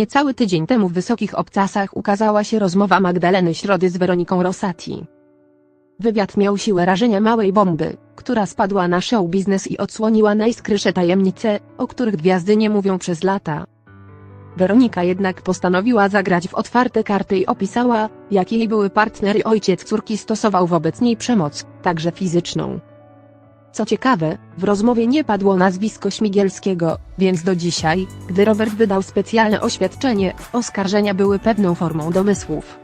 Niecały tydzień temu w Wysokich Obcasach ukazała się rozmowa Magdaleny Środy z Weroniką Rosati. Wywiad miał siłę rażenia małej bomby, która spadła na show biznes i odsłoniła najskrysze tajemnice, o których gwiazdy nie mówią przez lata. Weronika jednak postanowiła zagrać w otwarte karty i opisała, jak jej były partner i ojciec córki stosował wobec niej przemoc, także fizyczną. Co ciekawe, w rozmowie nie padło nazwisko Śmigielskiego, więc do dzisiaj, gdy Robert wydał specjalne oświadczenie, oskarżenia były pewną formą domysłów.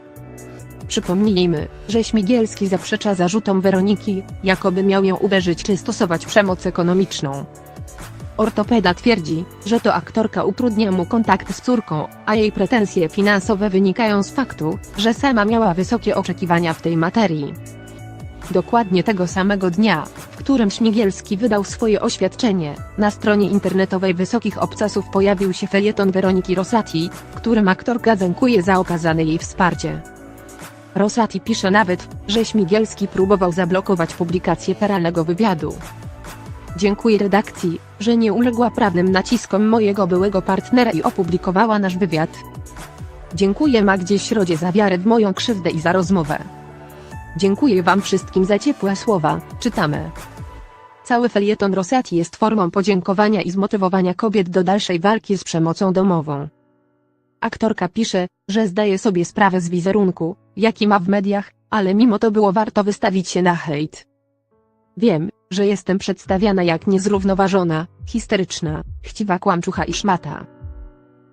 Przypomnijmy, że Śmigielski zaprzecza zarzutom Weroniki, jakoby miał ją uderzyć czy stosować przemoc ekonomiczną. Ortopeda twierdzi, że to aktorka utrudnia mu kontakt z córką, a jej pretensje finansowe wynikają z faktu, że sama miała wysokie oczekiwania w tej materii. Dokładnie tego samego dnia, w którym Śmigielski wydał swoje oświadczenie, na stronie internetowej Wysokich Obcasów pojawił się felieton Weroniki Rosati, którym aktorka dziękuje za okazane jej wsparcie. Rosati pisze nawet, że Śmigielski próbował zablokować publikację peralnego wywiadu. Dziękuję redakcji, że nie uległa prawnym naciskom mojego byłego partnera i opublikowała nasz wywiad. Dziękuję Magdzie Środzie za wiarę w moją krzywdę i za rozmowę. Dziękuję Wam wszystkim za ciepłe słowa, czytamy. Cały felieton Rosati jest formą podziękowania i zmotywowania kobiet do dalszej walki z przemocą domową. Aktorka pisze, że zdaje sobie sprawę z wizerunku, jaki ma w mediach, ale mimo to było warto wystawić się na hejt. Wiem, że jestem przedstawiana jak niezrównoważona, histeryczna, chciwa kłamczucha i szmata.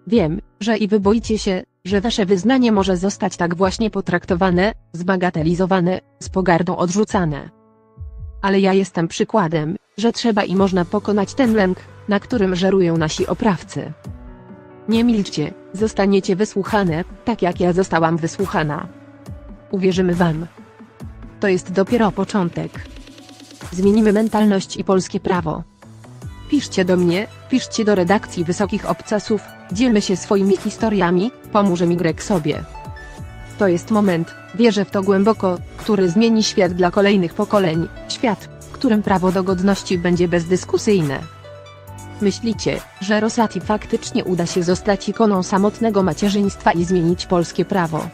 Wiem, że i wy boicie się, że wasze wyznanie może zostać tak właśnie potraktowane, zbagatelizowane, z pogardą odrzucane. Ale ja jestem przykładem, że trzeba i można pokonać ten lęk, na którym żerują nasi oprawcy. Nie milczcie, zostaniecie wysłuchane, tak jak ja zostałam wysłuchana. Uwierzymy wam. To jest dopiero początek. Zmienimy mentalność i polskie prawo. Piszcie do mnie, piszcie do redakcji Wysokich Obcasów, dzielmy się swoimi historiami, pomóże mi Greg sobie. To jest moment, wierzę w to głęboko, który zmieni świat dla kolejnych pokoleń, świat, w którym prawo do godności będzie bezdyskusyjne. Myślicie, że Rosati faktycznie uda się zostać ikoną samotnego macierzyństwa i zmienić polskie prawo?